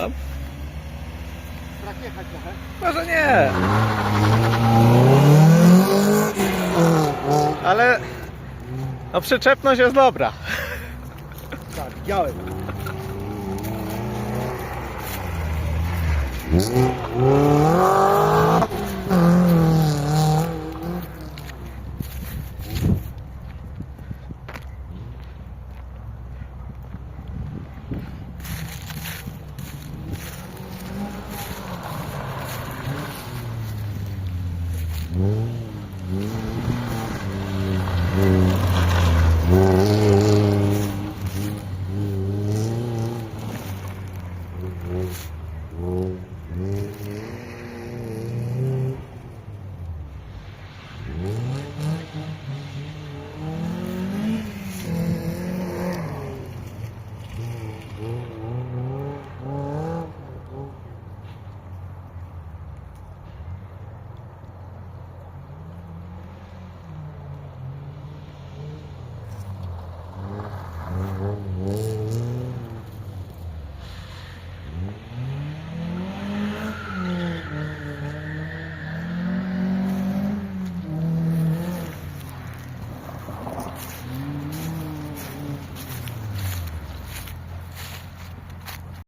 tam? Strach jechać trochę. Może nie. Ale no przyczepność jest dobra. Tak, widziałem. Mm-hmm.